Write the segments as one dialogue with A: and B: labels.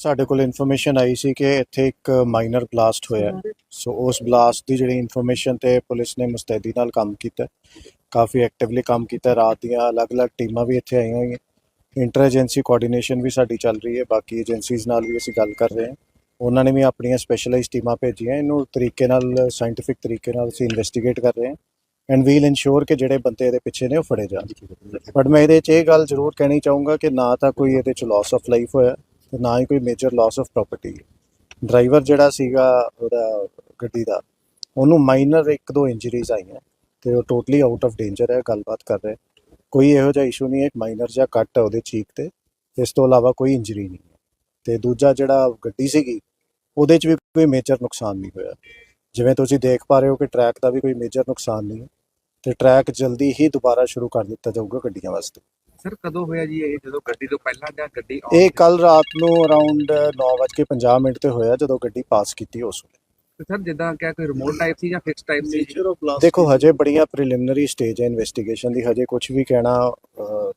A: ਸਾਡੇ ਕੋਲ ਇਨਫੋਰਮੇਸ਼ਨ ਆਈ ਸੀ ਕਿ ਇੱਥੇ ਇੱਕ ਮਾਈਨਰ ਬਲਾਸਟ ਹੋਇਆ ਸੋ ਉਸ ਬਲਾਸਟ ਦੀ ਜਿਹੜੀ ਇਨਫੋਰਮੇਸ਼ਨ ਤੇ ਪੁਲਿਸ ਨੇ ਮੁਸਤੈਦੀ ਨਾਲ ਕੰਮ ਕੀਤਾ ਕਾਫੀ ਐਕਟਿਵਲੀ ਕੰਮ ਕੀਤਾ ਰਾਤ ਦੀਆਂ ਅਲੱਗ-ਅਲੱਗ ਟੀਮਾਂ ਵੀ ਇੱਥੇ ਆਈਆਂ ਹੋਈਆਂ ਇੰਟਰ ਏਜੰਸੀ ਕੋਆਰਡੀਨੇਸ਼ਨ ਵੀ ਸਾਡੀ ਚੱਲ ਰਹੀ ਹੈ। ਬਾਕੀ ਏਜੰਸੀਜ਼ ਨਾਲ ਵੀ ਅਸੀਂ ਗੱਲ ਕਰ ਰਹੇ ਹਾਂ। ਉਹਨਾਂ ਨੇ ਵੀ ਆਪਣੀਆਂ ਸਪੈਸ਼ਲਾਈਜ਼ ਟੀਮਾਂ ਭੇਜੀਆਂ ਇਹਨੂੰ ਤਰੀਕੇ ਨਾਲ ਸਾਇੰਟਿਫਿਕ ਤਰੀਕੇ ਨਾਲ ਅਸੀਂ ਇਨਵੈਸਟੀਗੇਟ ਕਰ ਰਹੇ ਹਾਂ। ਐਂਡ ਵੀਲ ਇਨਸ਼ੋਰ ਕਿ ਜਿਹੜੇ ਬੰਦੇ ਇਹਦੇ ਪਿੱਛੇ ਨੇ ਉਹ ਫੜੇ ਜਾਣ। ਬਟ ਮੈਂ ਇਹਦੇ 'ਚ ਇਹ ਗੱਲ ਜ਼ਰੂਰ ਕਹਿਣੀ ਚਾਹੂੰਗਾ ਕਿ ਨਾ ਤਾਂ ਕੋਈ ਇਹਦੇ 'ਚ ਲਾਸ ਆਫ ਲਾਈਫ ਹੋਇਆ। ਤੇ ਨਾ ਹੀ ਕੋਈ major loss of property driver ਜਿਹੜਾ ਸੀਗਾ ਉਹਦਾ ਗੱਡੀ ਦਾ, ਉਹਨੂੰ ਮਾਈਨਰ ਇੱਕ ਦੋ ਇੰਜਰੀਜ਼ ਆਈਆਂ ਤੇ ਉਹ ਟੋਟਲੀ ਆਊਟ ਆਫ ਡੇਂਜਰ ਹੈ, ਗੱਲਬਾਤ ਕਰ ਰਿਹਾ। ਕੋਈ ਇਹੋ ਜਿਹਾ ਇਸ਼ੂ ਨਹੀਂ ਹੈ ਮਾਈਨਰ ਜਿਹਾ ਕੱਟ ਹੈ ਉਹਦੇ ਚੀਕ ਤੇ, ਇਸ ਤੋਂ ਇਲਾਵਾ ਕੋਈ ਇੰਜਰੀ ਨਹੀਂ ਹੈ। ਤੇ ਦੂਜਾ ਜਿਹੜਾ ਗੱਡੀ ਸੀਗੀ, ਉਹਦੇ 'ਚ ਵੀ ਕੋਈ ਮੇਜਰ ਨੁਕਸਾਨ ਨਹੀਂ ਹੋਇਆ। ਜਿਵੇਂ ਤੁਸੀਂ ਦੇਖ ਪਾ ਰਹੇ ਹੋ ਕਿ ਟਰੈਕ ਦਾ ਵੀ ਕੋਈ ਮੇਜਰ ਨੁਕਸਾਨ ਨਹੀਂ ਹੈ, ਤੇ ਟਰੈਕ ਜਲਦੀ ਹੀ ਦੁਬਾਰਾ ਸ਼ੁਰੂ ਕਰ ਦਿੱਤਾ ਜਾਊਗਾ ਗੱਡੀਆਂ ਵਾਸਤੇ।
B: ਸਰ ਕਦੋਂ ਹੋਇਆ ਜੀ ਇਹ? ਜਦੋਂ ਗੱਡੀ ਤੋਂ ਪਹਿਲਾਂ ਜਾਂ ਗੱਡੀ
A: ਇਹ ਕੱਲ ਰਾਤ ਨੂੰ ਅਰਾਊਂਡ 9:50 ਮਿੰਟ ਤੇ ਹੋਇਆ ਜਦੋਂ ਗੱਡੀ ਪਾਸ ਕੀਤੀ ਉਸ ਵੇਲੇ।
B: ਸਰ ਜਿੱਦਾਂ ਕਿਹਾ ਕੋਈ ਰਿਮੋਟ ਟਾਈਪ ਸੀ ਜਾਂ ਫਿਕਸ ਟਾਈਪ ਸੀ
A: ਦੇਖੋ ਹਜੇ ਬੜੀਆਂ ਪ੍ਰੀਲਿਮਿਨਰੀ ਸਟੇਜ ਹੈ ਇਨਵੈਸਟੀਗੇਸ਼ਨ ਦੀ ਹਜੇ ਕੁਝ ਵੀ ਕਹਿਣਾ ਅਹ,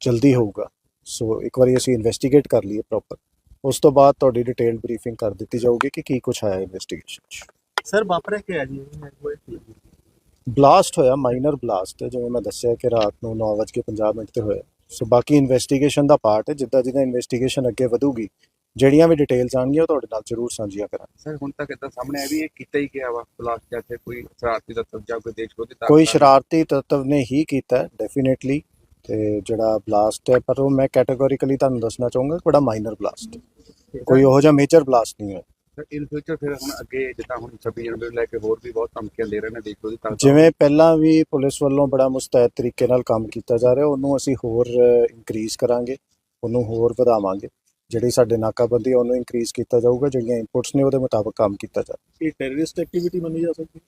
A: ਜਲਦੀ ਹੋਊਗਾ। ਸੋ ਇੱਕ ਵਾਰੀ ਅਸੀਂ ਇਨਵੈਸਟੀਗੇਟ ਕਰ ਲਈਏ ਪ੍ਰੋਪਰ ਉਸ ਤੋਂ ਬਾਅਦ ਤੁਹਾਡੀ ਡਿਟੇਲਡ ਬਰੀਫਿੰਗ ਕਰ ਦਿੱਤੀ ਜਾਊਗੀ ਕਿ ਕੀ ਕੁਝ ਆਇਆ ਇਨਵੈਸਟੀਗੇਸ਼ਨ 'ਚ।
C: ਸਰ ਵਾਪਰਿਆ ਕਿ ਹੈ ਜੀ?
A: ਬਲਾਸਟ ਹੋਇਆ ਮਾਈਨਰ ਬਲਾਸਟ ਹੈ ਜਿਵੇਂ ਮੈਂ ਦੱਸਿਆ ਕਿ ਰਾਤ ਨੂੰ 9:50 ਮਿੰਟ ਤੇ ਹੋਇਆ। ਸੋ ਬਾਕੀ ਇਨਵੈਸਟੀਗੇਸ਼ਨ ਦਾ ਪਾਰਟ ਹੈ ਜਿੱਦਾਂ ਜਿੱਦਾਂ ਇਨਵੈਸਟੀਗੇਸ਼ਨ ਅੱਗੇ ਵਧੂਗੀ ਜਿਹੜੀਆਂ ਵੀ ਡਿਟੇਲਸ ਆਣਗੀਆਂ ਉਹ ਤੁਹਾਡੇ ਨਾਲ ਜ਼ਰੂਰ ਸਾਂਝੀਆਂ ਕਰਾਂਗੇ।
B: ਸਰ ਹੁਣ ਤੱਕ ਇਦਾਂ ਸਾਹਮਣੇ ਆਇਆ ਵੀ ਇਹ ਕੀਤਾ ਹੀ ਗਿਆ ਵਾ ਬਲਾਸਟ ਜਾਂ ਫਿਰ ਕੋਈ ਸ਼ਰਾਰਤੀ ਤੱਤਵ ਜਾਂ ਕੋਈ ਦੇਸ਼ ਵਿਰੋਧੀ
A: ਕੋਈ। ਸ਼ਰਾਰਤੀ ਤੱਤਵ ਨੇ ਹੀ ਕੀਤਾ ਡੈਫੀਨੇਟਲੀ ਤੇ ਜਿਹੜਾ ਬਲਾਸਟ ਹੈ ਪਰ ਉਹ ਮੈਂ ਕੈਟਾਗੋਰੀਕਲੀ ਤੁਹਾਨੂੰ ਦੱਸਣਾ ਚਾਹੂੰਗਾ ਕਿ ਬੜਾ ਮਾਈਨਰ ਬਲਾਸਟ ਕੋਈ ਉਹ ਜਿਹਾ ਮੇਜਰ ਬਲਾਸਟ ਨਹੀਂ
B: ਸਰ ਇਨ ਫਿਊਚਰ ਫਿਰ ਹੁਣ ਅੱਗੇ ਜਿੱਦਾਂ ਹੁਣ 26 ਜਨਵਰੀ ਨੂੰ ਲੈ ਕੇ ਹੋਰ ਵੀ ਬਹੁਤ ਧਮਕੀਆਂ ਦੇ ਰਹੇ ਨੇ ਦੇਸ਼ ਵਿਰੋਧੀ ਤਾਕਤ
A: ਜਿਵੇਂ ਪਹਿਲਾਂ ਵੀ ਪੁਲਿਸ ਵੱਲੋਂ ਬੜਾ ਮੁਸਤੈਦ ਤਰੀਕੇ ਨਾਲ ਕੰਮ ਕੀਤਾ ਜਾ ਰਿਹਾ ਉਹਨੂੰ ਅਸੀਂ ਹੋਰ ਇਨਕਰੀਜ਼ ਕਰਾਂਗੇ ਉਹਨੂੰ ਹੋਰ ਵਧਾਵਾਂਗੇ। ਜਿਹੜੀ ਸਾਡੇ ਨਾਕਾਬੰਦੀ ਹੈ ਉਹਨੂੰ ਇਨਕਰੀਜ਼ ਕੀਤਾ ਜਾਊਗਾ ਜਿਹੜੀਆਂ ਇਨਪੁਟਸ ਨੇ ਉਹਦੇ ਮੁਤਾਬਕ ਕੰਮ ਕੀਤਾ ਜਾ
C: ਇਹ ਟੈਰਰਿਸਟ ਐਕਟੀਵਿਟੀ ਮੰਨੀ ਜਾ ਸਕਦੀ
A: ਅ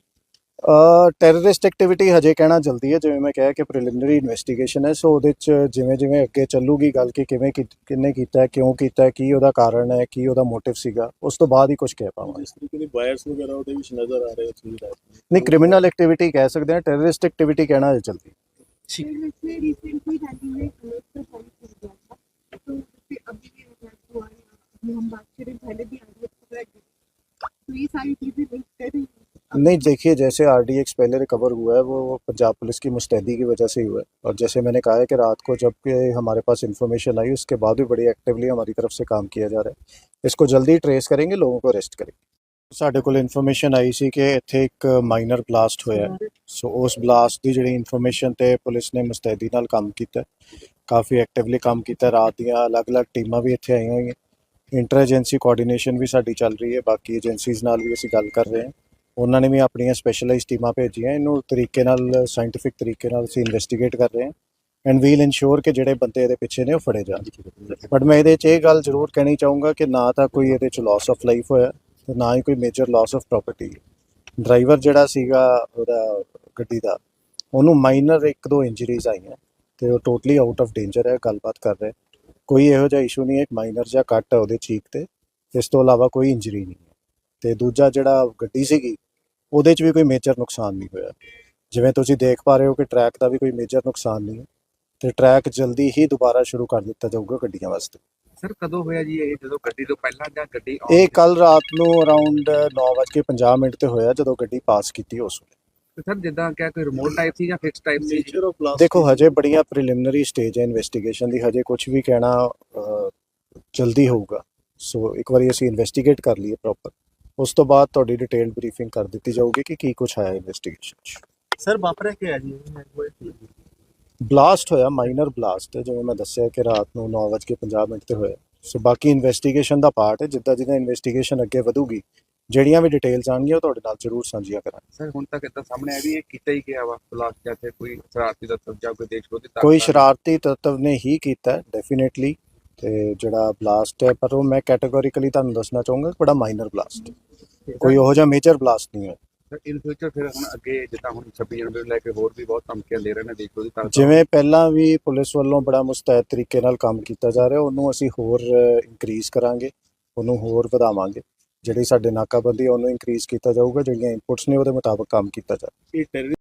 A: ਟੈਰਰਿਸਟ ਐਕਟੀਵਿਟੀ ਹਜੇ ਕਹਿਣਾ ਜਲਦੀ ਹੈ ਜਿਵੇਂ ਮੈਂ ਕਿਹਾ ਕਿ ਪ੍ਰੀਲਿਮਿਨਰੀ ਇਨਵੈਸਟੀਗੇਸ਼ਨ ਹੈ ਸੋ ਉਹਦੇ ਚ ਜਿਵੇਂ ਜਿਵੇਂ ਅੱਗੇ ਚੱਲੂਗੀ ਗੱਲ ਕਿ ਕਿਵੇਂ ਕੀ- ਕਿਹਨੇ ਕੀਤਾ ਹੈ ਕਿਉਂ ਕੀਤਾ ਹੈ ਕੀ ਉਹਦਾ ਕਾਰਨ ਹੈ ਕੀ ਉਹਦਾ ਮੋਟਿਵ ਸੀਗਾ ਉਸ ਤੋਂ ਬਾਅਦ ਹੀ ਕੁਝ ਕਹਿ ਪਾਵਾਂਗੇ
C: ਜਿਸ ਤਰੀਕੇ ਦੀ ਵਾਇਰਸ ਵਗੈਰਾ ਉਹਦੇ ਵਿੱਚ ਨਜ਼ਰ ਆ ਰਹੇ ਸੀ
A: ਨਹੀਂ ਕ੍ਰਿਮੀਨਲ ਐਕਟੀਵਿਟੀ ਕਹਿ ਸਕਦੇ ਹਾਂ ਟੈਰਰਿਸਟ ਐਕਟੀਵਿਟੀ ਕਹਿਣਾ ਹਜੇ ਜਲਦੀ
D: इसमें रिसेंटली रैली में कलेक्ट पर फाइल किया गया
A: नहीं देखिए जैसे आरडीएक्स पहले रिकवर हुआ है वो वो पंजाब पुलिस की मुस्तैदी की वजह से ही हुआ है और जैसे मैंने कहा है कि रात को जब कि हमारे पास इन्फॉर्मेशन आई उसके बाद भी बड़ी एक्टिवली हमारी तरफ से काम किया जा रहा है इसको जल्दी ट्रेस करेंगे लोगों को अरेस्ट करेंगे ਸਾਡੇ ਕੋਲ ਇਨਫੋਰਮੇਸ਼ਨ ਆਈ ਸੀ ਕਿ ਇੱਥੇ ਇੱਕ ਮਾਈਨਰ ਬਲਾਸਟ ਹੋਇਆ ਸੋ ਉਸ ਬਲਾਸਟ ਦੀ ਜਿਹੜੀ ਇਨਫੋਰਮੇਸ਼ਨ ਤੇ ਪੁਲਿਸ ਨੇ ਮੁਸਤੈਦੀ ਨਾਲ ਕੰਮ ਕੀਤਾ ਕਾਫੀ ਐਕਟਿਵਲੀ ਕੰਮ ਕੀਤਾ ਰਾਤ ਦੀਆਂ ਅਲੱਗ-ਅਲੱਗ ਟੀਮਾਂ ਵੀ ਇੱਥੇ ਆਈਆਂ ਹੋਈਆਂ ਇੰਟਰ ਏਜੰਸੀ ਕੋਆਰਡੀਨੇਸ਼ਨ ਵੀ ਸਾਡੀ ਚੱਲ ਰਹੀ ਹੈ ਬਾਕੀ ਏਜੰਸੀਜ਼ ਨਾਲ ਵੀ ਅਸੀਂ ਗੱਲ ਕਰ ਰਹੇ ਹਾਂ ਉਹਨਾਂ ਨੇ ਵੀ ਆਪਣੀਆਂ ਸਪੈਸ਼ਲਾਈਜ਼ਡ ਟੀਮਾਂ ਭੇਜੀਆਂ, ਇਹਨੂੰ ਤਰੀਕੇ ਨਾਲ ਸਾਇੰਟਿਫਿਕ ਤਰੀਕੇ ਨਾਲ ਅਸੀਂ ਇਨਵੈਸਟੀਗੇਟ ਕਰ ਰਹੇ ਹਾਂ ਐਂਡ ਵੀਲ ਇਨਸ਼ੋਰ ਕਿ ਜਿਹੜੇ ਬੰਦੇ ਇਹਦੇ ਪਿੱਛੇ ਨੇ ਉਹ ਫੜੇ ਜਾਣ। ਬਟ ਮੈਂ ਇਹਦੇ 'ਚ ਇਹ ਗੱਲ ਜ਼ਰੂਰ ਕਹਿਣੀ ਚਾਹੂੰਗਾ ਕਿ ਨਾ ਤਾਂ ਕੋਈ ਇਹਦੇ 'ਚ ਲਾਸ ਆਫ ਲਾਈਫ ਹੋਇਆ ਤੇ ਨਾ ਹੀ ਕੋਈ major loss of property driver ਜਿਹੜਾ ਸੀਗਾ ਉਹਦਾ ਗੱਡੀ ਦਾ, ਉਹਨੂੰ ਮਾਈਨਰ ਇੱਕ ਦੋ ਇੰਜਰੀਜ਼ ਆਈਆਂ ਤੇ ਉਹ ਟੋਟਲੀ ਆਊਟ ਆਫ ਡੇਂਜਰ ਹੈ, ਗੱਲਬਾਤ ਕਰ ਰਿਹਾ। ਕੋਈ ਇਹੋ ਜਿਹਾ ਇਸ਼ੂ ਨਹੀਂ ਹੈ ਇੱਕ ਮਾਈਨਰ ਜਿਹਾ ਕੱਟ ਹੈ ਉਹਦੇ ਚੀਕ ਤੇ। ਇਸ ਤੋਂ ਇਲਾਵਾ ਕੋਈ ਇੰਜਰੀ ਨਹੀਂ ਹੈ। ਤੇ ਦੂਜਾ ਜਿਹੜਾ ਗੱਡੀ ਸੀਗੀ ਉਹਦੇ 'ਚ ਵੀ ਕੋਈ ਮੇਜਰ ਨੁਕਸਾਨ ਨਹੀਂ ਹੋਇਆ। ਜਿਵੇਂ ਤੁਸੀਂ ਦੇਖ ਪਾ ਰਹੇ ਹੋ ਕਿ ਟਰੈਕ ਦਾ ਵੀ ਕੋਈ ਮੇਜਰ ਨੁਕਸਾਨ ਨਹੀਂ ਹੈ ਤੇ ਟਰੈਕ ਜਲਦੀ ਹੀ ਦੁਬਾਰਾ ਸ਼ੁਰੂ ਕਰ ਦਿੱਤਾ ਜਾਊਗਾ ਗੱਡੀਆਂ ਵਾਸਤੇ।
B: ਸਰ ਕਦੋਂ ਹੋਇਆ ਜੀ ਇਹ? ਜਦੋਂ ਗੱਡੀ ਤੋਂ ਪਹਿਲਾਂ ਜਾਂ ਗੱਡੀ
A: ਇਹ ਕੱਲ ਰਾਤ ਨੂੰ ਅਰਾਊਂਡ 9:50 ਮਿੰਟ ਤੇ ਹੋਇਆ ਜਦੋਂ ਗੱਡੀ ਪਾਸ ਕੀਤੀ ਉਸ ਵੇਲੇ।
B: ਸਰ ਜਿੱਦਾਂ ਕਿਹਾ ਕੋਈ ਰਿਮੋਟ ਟਾਈਪ ਸੀ ਜਾਂ ਫਿਕਸ ਟਾਈਪ ਸੀ
A: ਦੇਖੋ ਹਜੇ ਬੜੀਆਂ ਪ੍ਰੀਲਿਮਿਨਰੀ ਸਟੇਜ ਹੈ ਇਨਵੈਸਟੀਗੇਸ਼ਨ ਦੀ। ਹਜੇ ਕੁਝ ਵੀ ਕਹਿਣਾ ਜਲਦੀ ਹੋਊਗਾ। ਸੋ ਇੱਕ ਵਾਰੀ ਅਸੀਂ ਇਨਵੈਸਟੀਗੇਟ ਕਰ ਲਈਏ ਪ੍ਰੋਪਰ ਉਸ ਤੋਂ ਬਾਅਦ ਤੁਹਾਡੀ ਡਿਟੇਲਡ ਬਰੀਫਿੰਗ ਕਰ ਦਿੱਤੀ ਜਾਊਗੀ ਕਿ ਕੀ ਕੁਝ ਆਇਆ ਇਨਵੈਸਟੀਗੇਸ਼ਨ 'ਚ।
C: ਸਰ ਵਾਪਰਿਆ ਕਿ ਹੈ ਜੀ?
A: ਬਲਾਸਟ ਹੋਇਆ ਮਾਈਨਰ ਬਲਾਸਟ ਹੈ ਜਿਵੇਂ ਮੈਂ ਦੱਸਿਆ ਕਿ ਰਾਤ ਨੂੰ 9:50 ਮਿੰਟ ਤੇ ਹੋਇਆ। ਸੋ ਬਾਕੀ ਇਨਵੈਸਟੀਗੇਸ਼ਨ ਦਾ ਪਾਰਟ ਹੈ ਜਿੱਦਾਂ ਜਿੱਦਾਂ ਇਨਵੈਸਟੀਗੇਸ਼ਨ ਅੱਗੇ ਵਧੂਗੀ ਜਿਹੜੀਆਂ ਵੀ ਡਿਟੇਲਸ ਆਣਗੀਆਂ ਉਹ ਤੁਹਾਡੇ ਨਾਲ ਜ਼ਰੂਰ ਸਾਂਝੀਆਂ ਕਰਾਂਗੇ।
B: ਸਰ ਹੁਣ ਤੱਕ ਇਦਾਂ ਸਾਹਮਣੇ ਆਇਆ ਵੀ ਇਹ ਕੀਤਾ ਹੀ ਗਿਆ ਵਾ ਬਲਾਸਟ ਜਾਂ ਫਿਰ ਕੋਈ ਸ਼ਰਾਰਤੀ ਤੱਤਵ ਜਾਂ ਕੋਈ ਦੇਸ਼ ਵਿਰੋਧੀ ਤਾਕਤ
A: ਕੋਈ
B: ਆ।
A: ਸ਼ਰਾਰਤੀ ਤੱਤਵ ਨੇ ਹੀ ਕੀਤਾ ਡੈਫੀਨੇਟਲੀ ਤੇ ਜਿਹੜਾ ਬਲਾਸਟ ਹੈ ਪਰ ਉਹ ਮੈਂ ਕੈਟਾਗੋਰੀਕਲੀ ਤੁਹਾਨੂੰ ਦੱਸਣਾ ਚਾਹੂੰਗਾ ਕਿ ਬੜਾ ਮਾਈਨਰ ਬਲਾਸਟ ਕੋਈ ਉਹ ਜਿਹਾ ਮੇਜਰ ਬਲਾਸਟ ਨਹੀਂ ਹੋਇਆ
B: ਸਰ ਇਨ ਫਿਊਚਰ ਫਿਰ ਹੁਣ ਅੱਗੇ ਜਿੱਦਾਂ ਹੁਣ 26 ਜਨਵਰੀ ਨੂੰ ਲੈ ਕੇ ਹੋਰ ਵੀ ਬਹੁਤ ਧਮਕੀਆਂ ਦੇ ਰਹੇ ਨੇ ਵਿਰੋਧੀ ਤਾਕਤ ਆ।
A: ਜਿਵੇਂ ਪਹਿਲਾਂ ਵੀ ਪੁਲਿਸ ਵੱਲੋਂ ਬੜਾ ਮੁਸਤੈਦ ਤਰੀਕੇ ਨਾਲ ਕੰਮ ਕੀਤਾ ਜਾ ਰਿਹਾ ਉਹਨੂੰ ਅਸੀਂ ਹੋਰ ਇਨਕਰੀਜ਼ ਕਰਾਂਗੇ ਉਹਨੂੰ ਹੋਰ ਵਧਾਵਾਂਗੇ ਜਿਹੜੀ ਸਾਡੇ ਨਾਕਾਬੰਦੀ ਉਹਨੂੰ ਇਨਕਰੀਜ਼ ਕੀਤਾ ਜਾਊਗਾ ਜਿਹੜੀਆਂ ਇਨਪੁਟਸ ਨੇ ਉਹਦੇ ਮੁਤਾਬਕ ਕੰਮ ਕੀਤਾ ਜਾ
C: ਇਹ ਟੈਰਰਿਸਟ